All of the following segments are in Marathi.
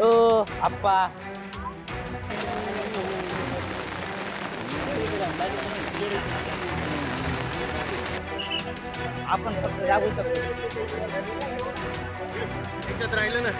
ओ आप्पा आपण फक्त जागू शकतो त्याच्यात राहिलं ना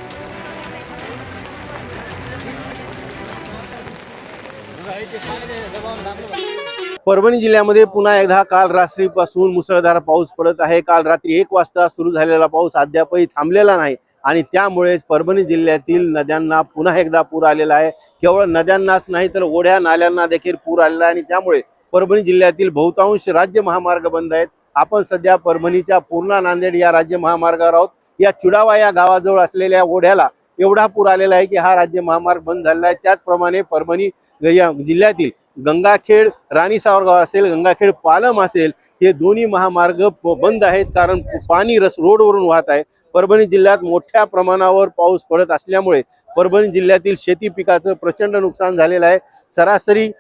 परभणी जिल्ह्यामध्ये पुन्हा एकदा काल रात्रीपासून मुसळधार पाऊस पडत आहे. काल रात्री एक वाजता सुरू झालेला पाऊस अद्यापही थांबलेला नाही आणि त्यामुळेच परभणी जिल्ह्यातील नद्यांना पुन्हा एकदा पूर आलेला आहे. केवळ नद्यांनाच नाही तर ओढ्या नाल्यांना देखील पूर आलेला आहे आणि त्यामुळे परभणी जिल्ह्यातील बहुतांश राज्य महामार्ग बंद आहेत. आपण सध्या परभणीच्या पूर्णा नांदेड या राज्य महामार्गावर आहोत. या चुडावा या गावाजवळ असलेल्या ओढ्याला एवढा पूर आलेला आहे की हा राज्य महामार्ग बंद झालेला आहे. त्याचप्रमाणे परभणी या जिल्ह्यातील गंगाखेड राणी सावरगाव असेल गंगाखेड पालम असेल हे दोन्ही महामार्ग प- बंद आहेत. कारण पाणी रस रोडवरून वाहत आहे. परभणी जिल्ह्यात मोठ्या प्रमाणावर पाऊस पडत असल्यामुळे परभणी जिल्ह्यातील शेती पिकाचं प्रचंड नुकसान झालेलं आहे. सरासरी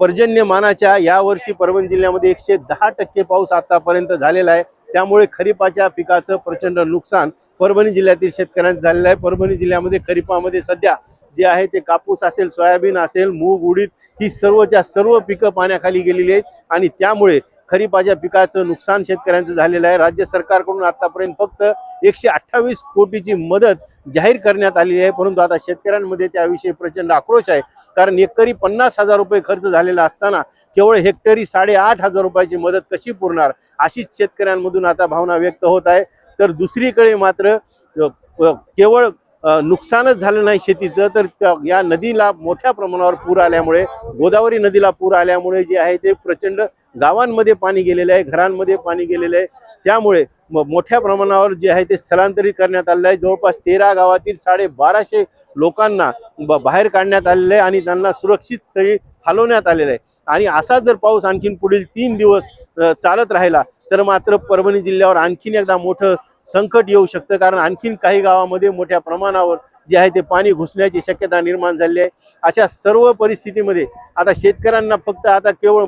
पर्जन्यमानाच्या यावर्षी परभणी जिल्ह्यामध्ये एकशे दहा टक्के पाऊस आतापर्यंत झालेला आहे. त्यामुळे खरीपाच्या पिकाचं प्रचंड नुकसान परभणी जिल्ह्यातील शेतकऱ्यांचं झालेलं आहे. परभणी जिल्ह्यामध्ये खरीपामध्ये सध्या जे आहे ते कापूस असेल सोयाबीन असेल मूग उडीद ही सर्वच्या सर्व पिकं पाण्याखाली गेलेली आहेत. आणि त्यामुळे खरीपाच्या पिकाचं नुकसान शेतकऱ्यांचं झालेलं आहे. राज्य सरकारकडून आतापर्यंत फक्त एकशे अठ्ठावीस कोटीची मदत जाहीर करण्यात आलेली आहे. परंतु आता शेतकऱ्यांमध्ये त्याविषयी प्रचंड आक्रोश आहे. कारण एकरी पन्नास हजार रुपये खर्च झालेला असताना केवळ हेक्टरी साडेआठ हजार रुपयाची मदत कशी पुरणार? अशीच शेतकऱ्यांमधून आता भावना व्यक्त होत आहे. तर दुसरीकडे मात्र केवळ नुकसानच झालं नाही शेतीचं तर त्या- या नदीला मोठ्या प्रमाणावर पूर आल्यामुळे गोदावरी नदीला पूर आल्यामुळे जे आहे ते प्रचंड गावांमध्ये पाणी गेलेलं आहे घरांमध्ये पाणी गेलेलं आहे. त्यामुळे म- मोठ्या प्रमाणावर जे आहे ते स्थलांतरित करण्यात आलेलं आहे. जवळपास तेरा गावातील साडे बाराशे लोकांना ब- बाहेर काढण्यात आलेलं आहे आणि त्यांना सुरक्षित तरी हलवण्यात आलेलं आहे. आणि असाच जर पाऊस आणखीन पुढील तीन दिवस चालत राहिला तर मात्र परभणी जिल्ह्यावर आणखीन एकदा मोठं संकट येऊ शकतं. कारण आणखीन काही गावामध्ये मोठ्या प्रमाणावर जे आहे ते पाणी घुसण्याची शक्यता निर्माण झाली आहे. अशा सर्व परिस्थितीमध्ये आता शेतकऱ्यांना फक्त आता केवळ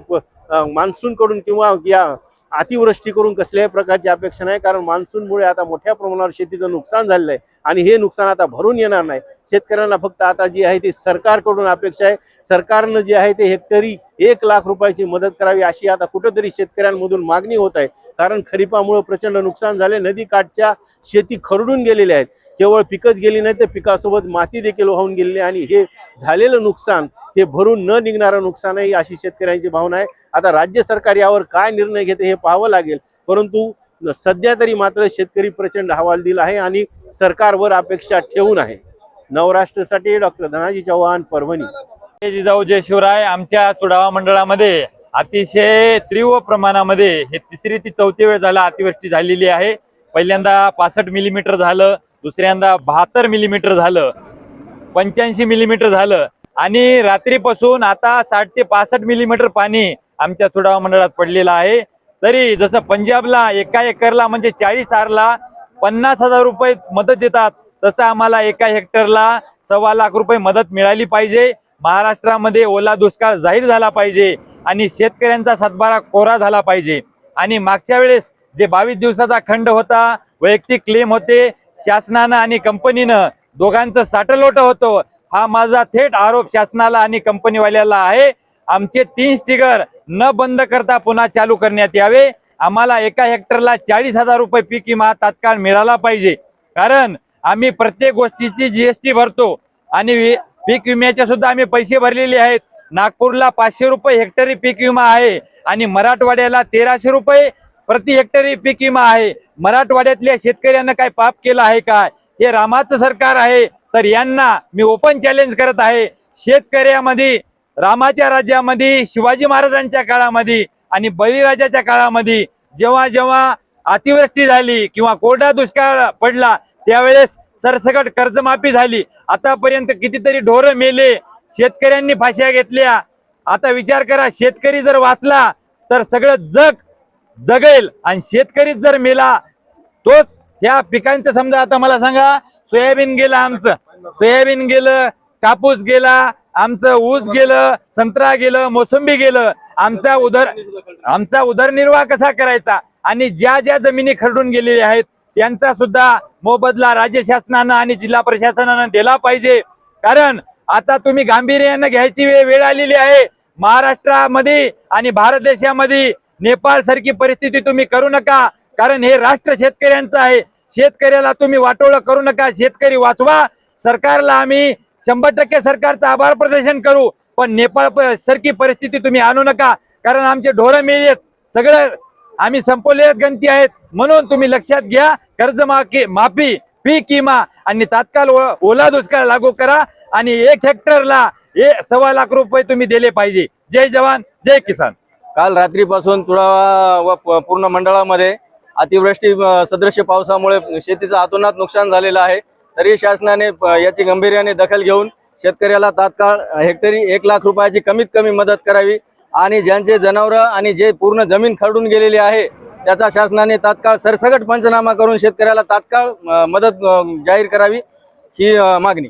मान्सूनकडून किंवा या अतिवृष्टी करून कसल्याही प्रकारची अपेक्षा नाही कारण मान्सूनमुळे आता मोठ्या प्रमाणावर शेतीचं नुकसान झालेलं आहे. आणि हे नुकसान आता भरून येणार नाही. शेतकऱ्यांना फक्त आता जी आहे ती सरकारकडून अपेक्षा आहे. सरकारनं जे आहे ते हेक्टरी एक लाख रुपयाची मदत करावी अशी आता कुठंतरी शेतकऱ्यांमधून मागणी होत आहे. कारण खरीपामुळे प्रचंड नुकसान झाले नदी काठच्या शेती खरडून गेलेल्या आहेत. केवळ पिकच गेली नाही तर पिकासोबत माती देखील वाहून गेलेली आणि हे झालेलं नुकसान हे भरून न निघणारं नुकसान आहे अशी शेतकऱ्यांची भावना आहे. आता राज्य सरकार यावर काय निर्णय घेते हे पाहावं लागेल. परंतु सध्या तरी मात्र शेतकरी प्रचंड हवालदिल आहे आणि सरकारवर अपेक्षा ठेवून आहे. नवराष्ट्रासाठी डॉक्टर धनाजी चव्हाण परभणी. जिजाऊ जय शिवराय आमच्या चुडावा मंडळामध्ये अतिशय तीव्र प्रमाणामध्ये हे तिसरी ती चौथी वेळ झाला अतिवृष्टी झालेली आहे. पहिल्यांदा पासष्ट मिलीमीटर झालं दुसऱ्यांदा बहात्तर मिलीमीटर झालं पंच्याऐंशी मिलीमीटर झालं. आणि रात्रीपासून आता साठ ते पासष्ट मिलीमीटर पाणी आमच्या चुडाव मंडळात पडलेलं आहे. तरी जसं पंजाबला एका एकरला म्हणजे चाळीस आरला पन्नास हजार रुपये मदत देतात तसं आम्हाला एका हेक्टरला सव्वा लाख रुपये मदत मिळाली पाहिजे. महाराष्ट्रामध्ये ओला दुष्काळ जाहीर झाला पाहिजे आणि शेतकऱ्यांचा सातबारा कोरा झाला पाहिजे. आणि मागच्या वेळेस जे बावीस दिवसाचा खंड होता वैयक्तिक क्लेम होते शासनानं आणि कंपनीनं दोघांचं साठलोट होतं. हा माझा थेट आरोप शासनाला आणि कंपनीवाल्याला आहे. आमचे तीन स्टिगर न बंद करता पुन्हा चालू करण्यात यावे. आम्हाला एका हेक्टरला चाळीस हजार रुपये पीक विमा तात्काळ मिळाला पाहिजे. कारण आम्ही प्रत्येक गोष्टीची जीएसटी भरतो आणि पीक विम्याचे सुद्धा आम्ही पैसे भरलेले आहेत. नागपूरला पाचशे रुपये हेक्टरी पीक विमा आहे आणि मराठवाड्याला तेराशे रुपये प्रति हेक्टरी पीक विमा आहे. मराठवाड्यातल्या शेतकऱ्यांना काय पाप केलं आहे काय हे रामाचं सरकार आहे. तर यांना मी ओपन चॅलेंज करत आहे. शेतकऱ्यामध्ये रामाच्या राज्यामध्ये शिवाजी महाराजांच्या काळामध्ये आणि बळीराजाच्या काळामध्ये जेव्हा जेव्हा अतिवृष्टी झाली किंवा कोरडा दुष्काळ पडला त्यावेळेस सरसकट कर्जमाफी झाली. आतापर्यंत कितीतरी ढोरं मेले शेतकऱ्यांनी फाश्या घेतल्या. आता विचार करा शेतकरी जर वाचला तर सगळं जग जगेल आणि शेतकरीच जर मेला तोच त्या पिकांचं समजा आता मला सांगा सोयाबीन गेलं आमचं. सोयाबीन गेलं कापूस गेला आमचं ऊस गेलं संत्रा गेलं मोसंबी गेलं. आमचा उदर आमचा उदरनिर्वाह कसा करायचा? आणि ज्या ज्या जमिनी खरडून गेलेल्या आहेत त्यांचा सुद्धा मोबदला राज्य शासनानं आणि जिल्हा प्रशासनानं दिला पाहिजे. कारण आता तुम्ही गांभीर्यानं घ्यायची वेळ वेळ आलेली आहे. महाराष्ट्रामध्ये आणि भारत देशामध्ये नेपाळ सारखी परिस्थिती तुम्ही करू नका. कारण हे राष्ट्र शेतकऱ्यांचं आहे. शेतकऱ्याला तुम्ही वाटोळं करू नका शेतकरी वाचवा. सरकारला आम्ही शंभर टक्के सरकारचं आभार प्रदर्शन करू पण नेपाळ प- सारखी परिस्थिती तुम्ही आणू नका. कारण आमचे ढोरं मेलेत सगळं आम्ही संपवलेल्या गंती आहेत. म्हणून तुम्ही लक्षात घ्या कर्ज माफी माफी पीक किमा आणि तात्काळ ओ- ओला दुष्काळ लागू करा आणि एक हेक्टरला हे सव्वा लाख रुपये तुम्ही दिले पाहिजे. जय जवान जय किसान. काल रात्रीपासून थोडा व पूर्ण मंडळामध्ये अतिवृष्टी सदृश्य पावसामुळे शेतीचं अतोनात नुकसान झालेलं आहे. तरी शासनाने याची गंभीर्याने दखल घेऊन शेतकऱ्याला तात्काळ हेक्टरी एक लाख रुपयाची कमीत कमी मदत करावी आणि ज्यांचे जनावरं आणि जे पूर्ण जमीन खरडून गेलेली आहे त्याचा शासनाने तात्काळ सरसकट पंचनामा करून शेतकऱ्याला तात्काळ मदत जाहीर करावी ही मागणी.